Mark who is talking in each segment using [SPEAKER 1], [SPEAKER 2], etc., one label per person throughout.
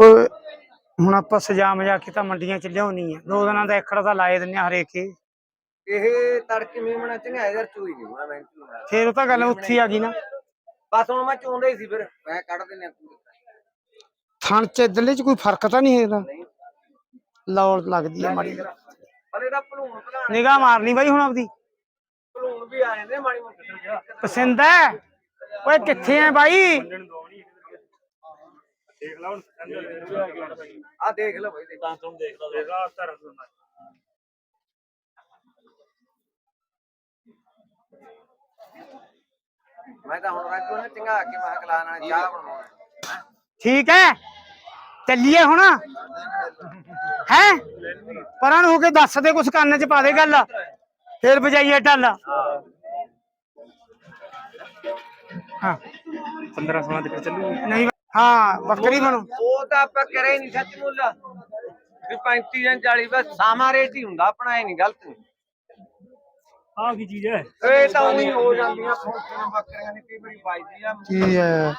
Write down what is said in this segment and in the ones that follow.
[SPEAKER 1] ਉਹ ਹੁਣ ਆਪਾਂ ਸਜਾ ਮਜਾ ਕੇ ਤਾਂ ਮੰਡੀਆਂ ਚ ਲਿਆਉਣੀ ਆ। ਦੋ ਦਿਨਾਂ ਦਾ ਏਕੜ ਤਾਂ ਲਾਏ ਦਿੰਨੇ ਹਰੇਕ ਹੀ।
[SPEAKER 2] ਇਹ ਤੜਕੇ ਮੀਮਣਾ ਚੰਗਾ ਯਾਰ ਚੂਈ ਨਹੀਂ ਮੈਂ ਮੈਂ ਚੂਈ
[SPEAKER 1] ਫੇਰ ਉਹ ਤਾਂ ਗੱਲ ਉੱਥੇ ਆ ਗਈ ਨਾ।
[SPEAKER 2] ਬਸ ਹੁਣ ਮੈਂ ਚੋਂਦਾ ਹੀ ਸੀ ਫਿਰ ਮੈਂ ਕੱਢ ਦਿੰਨੇ ਆ
[SPEAKER 1] ਥਣ ਚ ਇਧਰਲੇ ਚ ਕੋਈ ਫ਼ਰਕ ਤਾਂ ਨਹੀਂ ਹੈਗਾ?
[SPEAKER 2] ਨਹੀਂ।
[SPEAKER 1] ਲੌੜ ਲੱਗਦੀ ਆ ਮਾੜੀ
[SPEAKER 2] ਪਰ ਇਹਦਾ ਭਲੂਣ ਭਲਾ
[SPEAKER 1] ਨਿਗਾਹ ਮਾਰਨੀ ਬਾਈ ਹੁਣ ਆਪਦੀ।
[SPEAKER 2] ਭਲੂਣ ਵੀ ਆ ਜਾਂਦੇ ਮਾੜੀ ਮੋਟੀ
[SPEAKER 1] ਪਸੰਦ ਹੈ? ਓਏ ਕਿੱਥੇ ਐ ਬਾਈ?
[SPEAKER 2] ਆ ਦੇਖ ਲਓ ਬਈ ਦੇਖ ਮੈਂ ਤਾਂ ਹੁਣ ਰਾਜੂ ਨੇ ਚੰਗਾ ਕੇ ਮੈਂ ਕਿਹਾ ਕਲਾ ਨਾਲ ਚਾਹ ਬਣਾਉਣਾ
[SPEAKER 1] ਠੀਕ ਹੈ ਚੱਲੀਏ ਹੁਣ ਹੈ ਪਰਾਂ ਨੂੰ ਹੋ ਕੇ ਦੱਸ ਦੇ ਕੁਛ ਕੰਨ ਚ ਪਾ ਦੇ ਗੱਲ ਫੇਰ ਵਜਾਈਏ ਟੱਲ ਹਾਂ
[SPEAKER 3] 15 16 ਤੱਕ ਚੱਲੂ
[SPEAKER 1] ਨਹੀਂ ਹਾਂ ਬੱਕਰੀ ਬਣੂ।
[SPEAKER 2] ਉਹ ਤਾਂ ਆਪਾਂ ਕਰੇ ਨਹੀਂ ਸੱਚ ਮੁੱਲ। ਵੀ 35 ਜਾਂ 40 ਬਸ ਸਾਮਾ ਰੇਟ ਹੀ ਹੁੰਦਾ ਆਪਣਾ ਇਹ ਨਹੀਂ ਗਲਤ
[SPEAKER 3] ਆਹ ਕੀ ਚੀਜ਼ ਹੈ?
[SPEAKER 2] ਇਹ ਤਾਂ ਉਹੀ ਹੋ ਜਾਂਦੀਆਂ ਫੋਟੀਆਂ ਬੱਕਰੀਆਂ ਨੇ ਕਈ ਵਾਰੀ ਵੱਜਦੀ ਆ।
[SPEAKER 1] ਕੀ ਹੈ?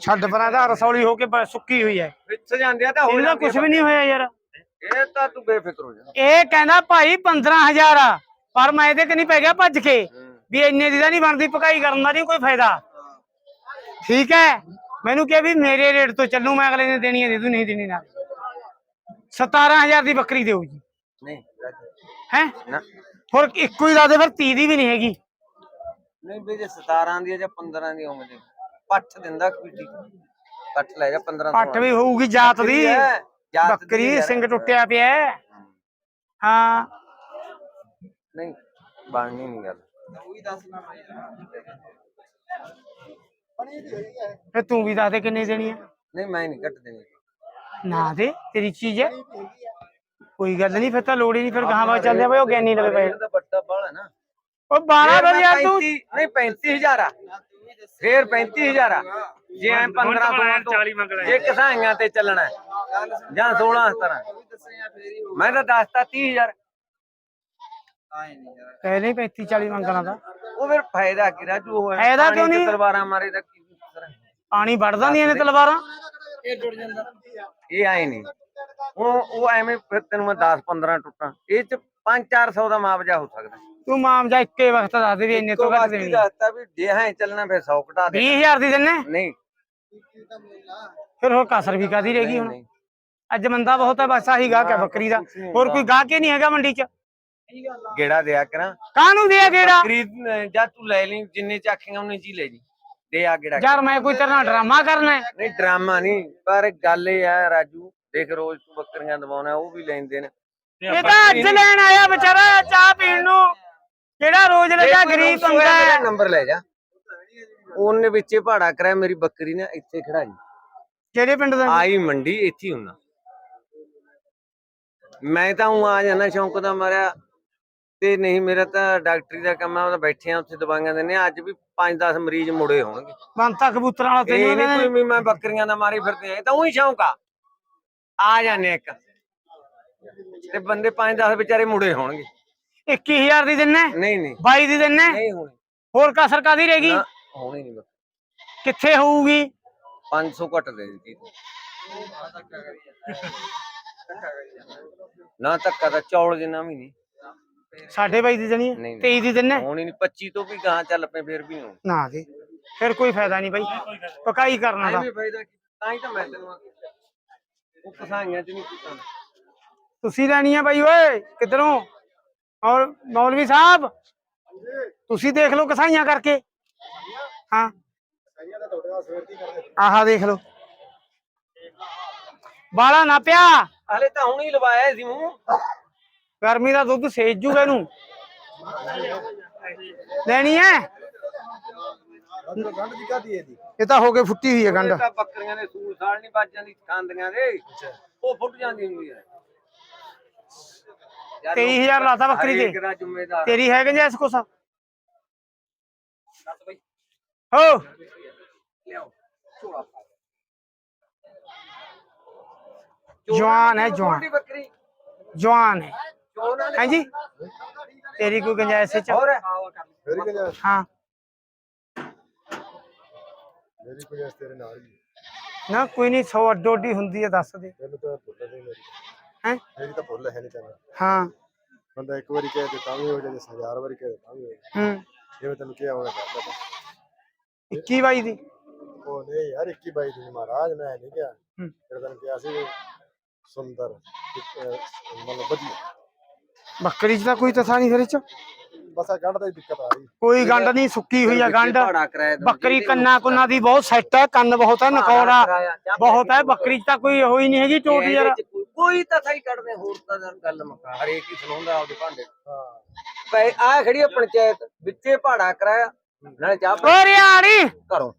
[SPEAKER 1] ਛੱਡ ਪਰਾਂ ਦਾ ਰਸੌਲੀ ਹੋ ਕੇ ਬ- ਸੁੱਕੀ ਹੋਈ ਹੈ।
[SPEAKER 2] ਵਿੱਚ ਜਾਂਦੇ ਆ ਤਾਂ ਹੋ
[SPEAKER 1] ਇਹਦਾ ਕੁਝ ਵੀ ਨਹੀਂ ਹੋਇਆ ਯਾਰ।
[SPEAKER 2] ਇਹ ਤਾਂ ਤੂੰ ਬੇਫਿਕਰ ਹੋ ਜਾ।
[SPEAKER 1] ਇਹ ਕਹਿੰਦਾ ਭਾਈ 15000 ਆ ਪਰ ਮੈਂ ਇਹਦੇ ਕਨੀ ਪੈ ਗਿਆ ਭੱਜ ਕੇ। ਵੀ ਇੰਨੇ ਦੀ ਤਾਂ ਨਹੀਂ ਬਣਦੀ ਪਕਾਈ ਕਰਨ ਦਾ ਨਹੀਂ ਕੋਈ ਫਾਇਦਾ। ਠੀਕ ਹੈ? ਮੈਨੂੰ ਕਿਹਾ ਵੀ ਮੇਰੇ ਰੇਟ ਤੋਂ ਚੱਲੂ ਮੈਂ ਅਗਲੇ ਨੇ ਦੇਣੀ ਹੈ ਦੇ ਦੂ ਨਹੀਂ ਦੇਣੀ ਨਾ। 17000 ਦੀ ਬੱਕਰੀ ਦੇਊ ਜੀ।
[SPEAKER 2] ਨਹੀਂ
[SPEAKER 1] ਹੈ?
[SPEAKER 2] ਨਾ।
[SPEAKER 1] ਹੋਰ ਇੱਕੋ ਹੀ ਲਾ ਦੇ ਫਿਰ 30 ਦੀ ਵੀ ਨਹੀਂ ਹੈਗੀ।
[SPEAKER 2] ਨਹੀਂ ਵੀ ਜੇ 17 ਦੀ ਜਾਂ 15 ਦੀ ਹੋਵੇ ਪੱਠ ਦਿੰਦਾ ਕਬੀਡੀ ਪੱਠ ਲੈ ਜਾ 15
[SPEAKER 1] ਪੱਟ ਵੀ ਹੋਊਗੀ ਜਾਤ ਦੀ। ਬੱਕਰੀ। ਸਿੰਘ ਟੁੱਟਿਆ ਪਿਆ ਹੈ।
[SPEAKER 2] ਨਹੀਂ ਬਣਨੀ ਨਹੀਂ ਗੱਲ।
[SPEAKER 1] ਫਿਰ ਤੂੰ ਵੀ ਦੱਸ ਦੇ ਕਿੰਨੇ ਦੇਣੀ ਹੈ
[SPEAKER 2] ਨਹੀਂ ਮੈਂ ਨਹੀਂ ਕੱਟ ਦੇਣੀ।
[SPEAKER 1] ਨਾ ਦੇ ਤੇਰੀ ਚੀਜ਼ ਹੈ ਕੋਈ ਗੱਲ ਨਹੀਂ ਫਿਰ ਤਾਂ ਲੋੜ ਹੀ ਨਹੀਂ ਫਿਰ ਕਹਾਂ ਵਾ ਚੱਲਦੇ ਆ ਬਈ ਉਹ ਗਿਆਨੀ ਲਵੇ ਪਏ।
[SPEAKER 2] ਇਹਦਾ ਬੱਟਾ ਬਾਹਲਾ ਨਾ।
[SPEAKER 1] ਉਹ ਬਾਣਾ
[SPEAKER 2] ਫੇਰ
[SPEAKER 1] ਫਿਰ
[SPEAKER 2] ਮੈਂ
[SPEAKER 1] ਯਾਰ ਤੂੰ।
[SPEAKER 2] 35 ਨਹੀਂ 35000 ਆ। ਫੇਰ 35000 ਆ। ਜੇ ਐ 15 16 ਤੋਂ
[SPEAKER 3] 40 ਮੰਗਣਾ
[SPEAKER 2] ਜੇ ਕਸਾਈਆਂ ਤੇ ਚੱਲਣਾ ਜਾਂ 16 17 ਮੈਂ ਤਾਂ ਦੱਸਤਾ 30000
[SPEAKER 1] ਪਹਿਲੇ 35 40 ਮੰਗਣਾ ਦਾ
[SPEAKER 2] ਉਹ ਫਿਰ ਫਾਇਦਾ ਕੀ ਰਾਜੂ ਹੋਇਆ
[SPEAKER 1] ਫਾਇਦਾ ਕਿਉਂ ਨਹੀਂ?
[SPEAKER 2] ਤਲਵਾਰਾਂ ਮਾਰੇ ਦਾ ਕੀ?
[SPEAKER 1] ਪਾਣੀ ਵੜ ਜਾਂਦੀਆਂ ਨੇ ਤਲਵਾਰਾਂ?
[SPEAKER 2] ਇਹ ਆਏ ਨਹੀਂ। ਉਹ ਉਹ ਐਵੇਂ ਫਿਰ ਤੈਨੂੰ ਮੈਂ 10 15 ਟੁੱਟਾਂ। ਇਹ ਚ 5 400 ਦਾ ਮੁਆਵਜ਼ਾ ਹੋ ਸਕਦਾ।
[SPEAKER 1] ਤੂੰ ਮਾਮ ਜਾ ਇੱਕੇ ਵਕਤ ਦੱਸ ਦੇ ਵੀ ਇੰਨੇ ਤੋਂ ਘੱਟ ਦੇਣੀ
[SPEAKER 2] ਦੱਸਤਾ ਵੀ ਜੇ ਹਾਂ ਚੱਲਣਾ ਫਿਰ 100 ਘਟਾ ਦੇ
[SPEAKER 1] 20000 ਦੀ ਦਿੰਨੇ?
[SPEAKER 2] ਨਹੀਂ।
[SPEAKER 1] ਫਿਰ ਹੋਰ ਕਸਰ ਵੀ ਕਾਦੀ ਰਹਿ ਗਈ ਹੁਣ?
[SPEAKER 2] ਨਹੀਂ।
[SPEAKER 1] ਅੱਜ ਮੰਦਾ ਬਹੁਤ ਹੈ ਬਸ ਆਹੀ ਗਾਹਕ ਹੈ ਬੱਕਰੀ ਦਾ। ਹੋਰ ਕੋਈ ਗਾਹਕ ਹੀ ਨਹੀਂ ਹੈਗਾ ਮੰਡੀ 'ਚ?
[SPEAKER 2] ਗੇੜਾ ਦਿਆ ਕਰਾਂ।
[SPEAKER 1] ਕਾਹਨੂੰ ਦੇ ਗੇੜਾ?
[SPEAKER 2] ਖਰੀਦ ਜਾਂ ਤੂੰ ਲੈ ਲਈ ਜਿੰਨੇ ਚ ਆਖੇਗਾ ਉਹਨੇ ਜੀ ਲੈ ਜੀ ਦੇ ਆ ਗੇੜਾ।
[SPEAKER 1] ਯਾਰ ਮੈਂ ਕੋਈ ਤੇਰੇ ਨਾਲ ਡਰਾਮਾ ਕਰਨਾ ਹੈ?
[SPEAKER 2] ਨਹੀਂ ਡਰਾਮਾ ਨਹੀਂ। ਪਰ ਗੱਲ ਇਹ ਆ ਰਾਜੂ ਦੇਖ ਰੋਜ਼ ਤੂੰ ਬੱਕਰੀਆਂ ਦਵਾਉਣਾ ਉਹ ਵੀ ਲੈਂਦੇ ਨੇ।
[SPEAKER 1] ਇਹ ਤਾਂ ਅੱਜ ਲੈਣ ਆਇਆ ਵਿਚਾਰਾ ਚਾਹ ਪੀਣ ਨੂੰ। ਜਿਹੜਾ ਰੋਜ਼ ਲੱਗਾ ਗਰੀਬ ਹੈ।
[SPEAKER 2] ਨੰਬਰ ਲੈ ਜਾ। ਉਹਨੇ ਵਿੱਚੇ ਭਾੜਾ ਕਰਾਇਆ ਮੇਰੀ ਬੱਕਰੀ ਨੇ ਇੱਥੇ ਖੜਾਈ
[SPEAKER 1] ਕਿਹੜੇ ਪਿੰਡ ਦਾ?
[SPEAKER 2] ਆਈ ਮੰਡੀ ਇੱਥੇ ਹੀ ਹੁੰਨਾ। ਮੈਂ ਤਾਂ ਉਹ ਆ ਜਾਣਾ ਸ਼ੌਂਕ ਦਾ ਮਾਰਿਆ ਤੇ ਨਹੀਂ ਮੇਰਾ ਤਾਂ ਡਾਕਟਰੀ ਦਾ ਕੰਮ ਆ ਉਹਦਾ ਬੈਠੇ ਆ ਉੱਥੇ ਦਵਾਈਆਂ ਦਿੰਦੇ ਆ ਅੱਜ ਵੀ 5-10 ਮਰੀਜ਼ ਮੁੜੇ ਹੋਣਗੇ।
[SPEAKER 1] ਬੰਤਾ ਕਬੂਤਰਾਂ ਵਾਲਾ
[SPEAKER 2] ਇਹ ਨਹੀਂ ਕੋਈ ਵੀ ਮੈਂ ਬੱਕਰੀਆਂ ਦਾ ਮਾਰੀ ਫਿਰਦੇ ਆ ਇਹ ਤਾਂ ਉਹੀ ਸ਼ੌਂਕ ਆ। ਆ ਜਾਣੇ ਇੱਕ। ਤੇ ਬੰਦੇ 5-10 ਵਿਚਾਰੇ ਮੁੜੇ ਹੋਣਗੇ।
[SPEAKER 1] 21000 ਦੀ ਦਿੰਨੇ
[SPEAKER 2] ਨਹੀਂ ਨਹੀਂ।
[SPEAKER 1] 22 ਦੀ ਦਿੰਨੇ
[SPEAKER 2] ਨਹੀਂ ਹੋਣੀ।
[SPEAKER 1] ਹੋਰ ਕਸਰ ਕਾਦੀ ਰਹਿ ਗਈ?
[SPEAKER 2] ਨਾ ਹੋਣੀ ਨਹੀਂ ਬੱਕਰੀ।
[SPEAKER 1] ਕਿੱਥੇ ਹੋਊਗੀ?
[SPEAKER 2] 500 ਘੱਟ ਦੇ ਦਿੱਤੀ। ਨਾ ਧੱਕਾ ਤਾਂ ਚੌਲ ਜਿੰਨਾ ਵੀ ਨਹੀਂ।
[SPEAKER 1] ਸਾਡੇ ਬਾਈ ਦੀ ਦੇਣੀ ਹੈ?
[SPEAKER 2] ਨਹੀਂ,
[SPEAKER 1] 23 ਦੀ ਦਿੰਨੇ?
[SPEAKER 2] ਹੋਣੀ ਨਹੀਂ 25 ਤੋਂ ਵੀ ਗਾਂ ਚੱਲ ਪਏ ਫੇਰ ਵੀ ਹੋਣੀ।
[SPEAKER 1] ਨਾ ਦੇ ਫਿਰ ਕੋਈ ਫਾਇਦਾ ਨਹੀਂ ਬਾਈ। ਪਕਾਈ ਕਰਨਾ ਦਾ
[SPEAKER 2] ਐਵੇਂ ਫਾਇਦਾ ਕੀ? ਤਾਂ ਹੀ ਤਾਂ ਮੈਂ ਤੈਨੂੰ ਆਖਿਆ। ਉਹ ਕਸਾਈਆਂ ਚ ਨਹੀਂ ਕੀਤਾ।
[SPEAKER 1] ਤੁਸੀਂ ਲੈਣੀ ਹੈ ਬਾਈ ਓਏ ਕਿਧਰੋਂ? ਔਰ ਮੌਲਵੀ ਸਾਹਿਬ? ਤੁਸੀਂ ਦੇਖ ਲਓ ਕਸਾਈਆਂ ਕਰਕੇ। ਹਾਂ। ਆਹਾ ਦੇਖ ਲਓ। ਬਾਲਾ ਨਾ ਪਿਆ।
[SPEAKER 2] ਹਲੇ ਤਾਂ ਹੁਣ ਹੀ ਲਵਾਇਆ ਸੀ ਮੂੰਹ।
[SPEAKER 1] ਗਰਮੀ ਦਾ ਦੁੱਧ ਸੇਜ ਜੂਗਾ ਇਹਨੂੰ। ਲੈਣੀ ਹੈ? ਇਹ ਤਾਂ ਹੋ ਕੇ ਫੁੱਟੀ ਹੋਈ ਹੈ ਗੰਢ।
[SPEAKER 2] ਇਹ ਤਾਂ ਬੱਕਰੀਆਂ ਦੇ ਸੂਰ ਸਾਲ ਨਹੀਂ ਵੱਜ ਜਾਂਦੀ ਖਾਂਦੀਆਂ ਦੇ। ਉਹ ਫੁੱਟ ਜਾਂਦੀ ਹੁੰਦੀ ਹੈ। ਯਾਰ
[SPEAKER 1] 23000 ਲਾਤਾ ਬੱਕਰੀ
[SPEAKER 2] ਦਾ।
[SPEAKER 1] ਤੇਰੀ ਹੈ ਗੰਜਾਇਸ਼ ਕੁਛ ਹੋ। ਜਵਾਨ ਹੈ ਜਵਾਨ। ਜਵਾਨ ਹੈ। ਹਾਂਜੀ। ਤੇਰੀ ਕੋਈ ਗੁੰਜਾਇਸ਼ ਚ
[SPEAKER 2] ਹੋਰ
[SPEAKER 1] ਹਾਂ? ਨਾ ਕੋਈ ਨਹੀਂ 100 ਅੱਡੋ ਅੱਡੀ ਹੁੰਦੀ ਹੈ ਦੱਸ ਦੇ।
[SPEAKER 4] ਮੈਨੂੰ ਤਾਂ ਭੁੱਲ ਨਹੀਂ ਮੇਰੀ।
[SPEAKER 1] ਹੈ?
[SPEAKER 4] ਮੇਰੀ ਤਾਂ ਭੁੱਲ ਹੈ ਨਹੀਂ ਤੈਨੂੰ।
[SPEAKER 1] ਹਾਂ।
[SPEAKER 4] ਬੰਦਾ ਇੱਕ ਵਾਰੀ ਕਹੇ ਤੇ ਤਾਂ ਵੀ ਹੋ ਜਾਏ ਹਜ਼ਾਰ ਵਾਰੀ ਕਹੇ ਤਾਂ ਵੀ ਹੋ ਜਾਏ।
[SPEAKER 1] ਹੂੰ।
[SPEAKER 4] ਜਿਵੇਂ ਤੈਨੂੰ ਕਿਹਾ ਹੋਣਾ ਕਰਦਾ ਬਸ
[SPEAKER 1] 21 ਬਾਈ ਦੀ।
[SPEAKER 4] ਉਹ ਨਹੀਂ ਯਾਰ 21 ਬਾਈ ਦੀ ਮਹਾਰਾਜ ਮੈਂ ਨਹੀਂ ਕਿਹਾ।
[SPEAKER 1] ਹੂੰ।
[SPEAKER 4] ਫਿਰ ਤੈਨੂੰ ਕਿਹਾ ਸੀ ਸੁੰਦਰ ਮਤਲਬ ਵਧੀਆ।
[SPEAKER 1] ਬੱਕਰੀ 'ਚ ਤਾਂ ਕੋਈ ਤਥਾ ਨਹੀਂ ਫਿਰ ਇਹ 'ਚ।
[SPEAKER 4] ਬਸ ਆ ਗੰਢ ਦਾ ਹੀ ਦਿੱਕਤ ਆ ਰਹੀ।
[SPEAKER 1] ਕੋਈ ਗੰਢ ਨਹੀਂ ਸੁੱਕੀ ਹੋਈ ਆ ਗੰਢ।
[SPEAKER 2] ਭਾੜਾ ਕਰਾਇਆ ਦੂਜੀ
[SPEAKER 1] ਬੱਕਰੀ ਕੰਨਾ ਕੁੰਨਾ ਦੀ ਬਹੁਤ ਸੈੱਟ ਹੈ ਕੰਨ ਬਹੁਤ ਹੈ ਨਕੌੜਾ ਬਹੁਤ ਹੈ ਬੱਕਰੀ 'ਚ ਤਾਂ ਕੋਈ ਹੋਈ ਨਹੀਂ ਹੈਗੀ ਟੋਟ
[SPEAKER 2] ਇਹਦੇ
[SPEAKER 1] ਯਾਰ
[SPEAKER 2] ਚ ਕੋਈ- ਕੋਈ ਤਾਂ ਸਹੀ ਕੱਢਦੇ ਹੋਰ ਤਾਂ ਯਾਰ ਗੱਲ ਮੁਕਾ। ਹਰੇਕ ਹੀ ਸੁਣਾਉਂਦਾ ਆਪਦੇ ਭਾਂਡੇ।
[SPEAKER 4] ਹਾਂ।
[SPEAKER 2] ਪੈ ਆ ਖੜੀ ਆ ਪੰਚਾਇਤ ਵਿੱਚੇ ਭਾੜਾ ਕਰਾਇਆ ਨਾਲੇ ਚਾਹ ਪੀ
[SPEAKER 1] ਓ ਰਿਆੜੀ!
[SPEAKER 2] ਘਰੋਂ।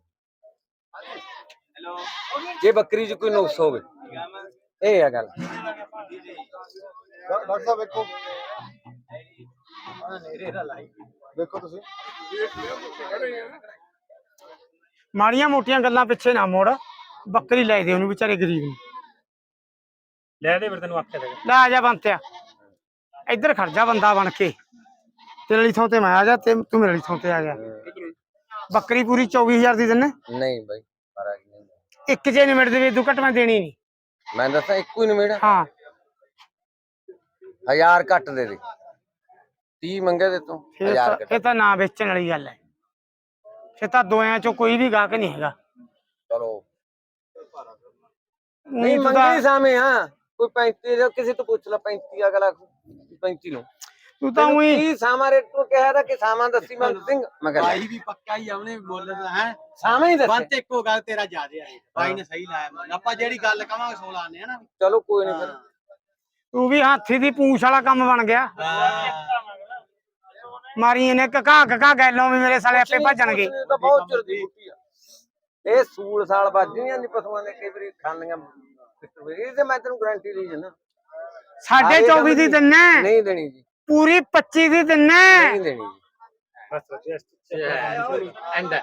[SPEAKER 2] ਜੇ ਬੱਕਰੀ 'ਚ ਕੋਈ ਨੁਕਸ ਹੋਵੇ। ਇਹ ਆ ਗੱਲ।
[SPEAKER 4] ਡਾ- ਡਾਕਟਰ ਸਾਹਿਬ ਵੇਖੋ। ਦੇਖੋ ਤੁਸੀਂ।
[SPEAKER 1] ਮਾੜੀਆਂ ਮੋਟੀਆਂ ਗੱਲਾਂ ਪਿੱਛੇ ਨਾ ਮੋੜ। ਬੱਕਰੀ ਲੈ ਦੇ ਉਹਨੂੰ ਵਿਚਾਰੇ ਗਰੀਬ ਨੂੰ।
[SPEAKER 3] ਲੈ ਦੇ ਫਿਰ ਤੈਨੂੰ ਆਖਿਆ ਤਾਂ
[SPEAKER 1] ਲੈ ਆ ਜਾ ਬੰਤਿਆ। ਇੱਧਰ ਖੜ ਜਾ ਬੰਦਾ ਬਣ ਕੇ। ਤੇਰੇ ਵਾਲੀ ਥਾਂ ਤੇ ਮੈਂ ਆ ਜਾ ਤੇ ਤੂੰ ਮੇਰੇ ਵਾਲੀ ਥਾਂ ਤੇ ਆ ਗਿਆ ਬੱਕਰੀ ਪੂਰੀ 24000 ਦੀ ਦਿੰਨੇ?
[SPEAKER 2] ਨਹੀਂ ਬਾਈ ਮਾਰਾ ਕੀ ਨਹੀਂ।
[SPEAKER 1] ਇੱਕ ਜੇ ਨਿਮਟ ਦੇ ਵੀ ਘੱਟ ਮੈਂ ਦੇਣੀ ਨਹੀਂ।
[SPEAKER 2] ਮੈਂ ਦੱਸਾਂ ਇੱਕੋ ਹੀ ਨਿਮੇੜਾ।
[SPEAKER 1] ਹਾਂ।
[SPEAKER 2] ਹਜ਼ਾਰ ਘੱਟ ਦੇ ਦੇ। 30 ਮੰਗੇ ਤੂੰ
[SPEAKER 1] ਫਿਰ ਤਾਂ
[SPEAKER 2] ਘੱਟ
[SPEAKER 1] ਇਹ ਤਾਂ ਨਾ ਵੇਚਣ ਵਾਲੀ ਗੱਲ ਹੈ। ਫਿਰ ਤਾਂ ਦੋਆਂ ਚੋਂ ਕੋਈ ਵੀ ਗਾਹਕ ਨਹੀਂ ਹੈਗਾ।
[SPEAKER 2] ਚਲੋ।
[SPEAKER 1] ਊਂ
[SPEAKER 2] ਨਹੀਂ
[SPEAKER 1] ਤੂੰ
[SPEAKER 2] ਮੰਗੇ
[SPEAKER 1] ਤਾਂ-
[SPEAKER 2] ਸਾਵੇਂ ਹਾਂ ਕੋਈ 35 ਦਾ ਕਿਸੇ ਤੋਂ ਪੁੱਛ ਲੈ 35 ਅਗਲਾ 35 ਨੂੰ।
[SPEAKER 1] ਤੂੰ ਤਾਂ ਉਹੀ
[SPEAKER 2] ਕੀ ਸਾਮਾ ਰੇਟ ਤੋਂ ਕਹਿ ਰਿਹਾ ਕਿ ਸਾਮਾ ਦੱਸੀ ਮੰਗ ਸਿੰਘ। ਮੈਂ ਕਿਹਾ
[SPEAKER 5] ਭਾਈ ਵੀ ਪੱਕਾ ਹੀ ਆ ਉਹਨੇ ਬੋਲਦਾ ਹੈ?
[SPEAKER 2] ਸਾਮਾ ਹੀ ਦੱਸੇ।
[SPEAKER 5] ਬੰਤ ਇੱਕੋ ਗੱਲ ਤੇਰਾ ਜ਼ਿਆਦੇ ਆ ਭਾਈ ਨੇ ਸਹੀ ਲਾਇਆ ਮਨ ਆਪਾਂ ਜਿਹੜੀ ਗੱਲ ਕਵਾਂਗੇ ਸੋ ਲਾਣੇ ਆ ਨਾ।
[SPEAKER 2] ਚਲੋ ਕੋਈ ਨਹੀਂ ਫਿਰ।
[SPEAKER 1] ਤੂੰ ਵੀ ਹਾਥੀ ਦੀ ਪੂੰਛ ਵਾਲਾ ਕੰਮ ਬਣ ਗਿਆ। ਮਾਰੀ ਇਹਨੇ ਕਕਾ ਕਕਾ ਗੈਲੋਂ ਵੀ ਮੇਰੇ ਸਾਲੇ ਆਪੇ ਭੱਜਣਗੇ।
[SPEAKER 2] ਇਹ ਤਾਂ ਬਹੁਤ ਚਿਰ ਦੀ ਬੁੱਢੀ ਆ। ਇਹ ਸੂਲ ਸਾਲ ਵੱਜਦੀਆਂ ਨਹੀਂ ਪਸ਼ੂਆਂ ਦੇ ਕਈ ਵਾਰੀ ਖਾਣੀਆਂ ਇਹ ਤੇ ਮੈਂ ਤੈਨੂੰ ਗਾਰੰਟੀ ਲਈ ਜਨਾ
[SPEAKER 1] ਸਾਢੇ 24 ਦੀ ਦਿੰਨੇ
[SPEAKER 2] ਨਹੀਂ ਦੇਣੀ ਜੀ।
[SPEAKER 1] ਪੂਰੀ 25 ਦੀ ਦਿੰਨੇ
[SPEAKER 2] ਨਹੀਂ ਦੇਣੀ ਜੀ।
[SPEAKER 3] ਬਸ ਵਧੀਆ
[SPEAKER 5] ਐਂਡ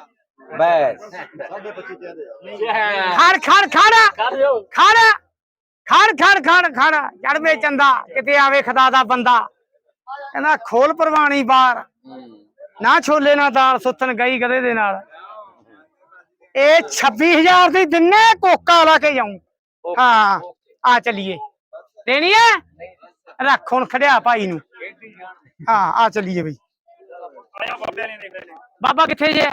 [SPEAKER 2] ਬਸ।
[SPEAKER 4] ਸਾਡੇ 25 ਕਹਿ ਦੇ ਯਾਰ
[SPEAKER 1] ਖੜ ਖੜ ਖੜ। ਖੜ। ਖੜ ਖੜ ਖੜ ਖੜ। ਚੜ ਵੇ ਚੰਦਾ ਕਿਤੇ ਆਵੇ ਖੁਦਾ ਦਾ ਬੰਦਾ। ਕਹਿੰਦਾ ਖੋਲ ਪ੍ਰਵਾਣੀ ਬਾਰ ਨਾ ਛੋਲੇ ਨਾ ਦਾਲ ਸੁੱਥਣ ਗਈ ਗਧੇ ਦੇ ਨਾਲ। ਇਹ 26000 ਦੀ ਦਿੰਨੇ ਕੋਕਾ ਲਾ ਕੇ ਜਾਉਂ ਹਾਂ ਆ ਚੱਲੀਏ। ਦੇਣੀ ਹੈ ਰੱਖ ਹੁਣ ਖੜਿਆ ਭਾਈ ਨੂੰ। ਹਾਂ ਆ ਚੱਲੀਏ ਬਈ। ਬਾਬਾ ਕਿੱਥੇ ਜੇ?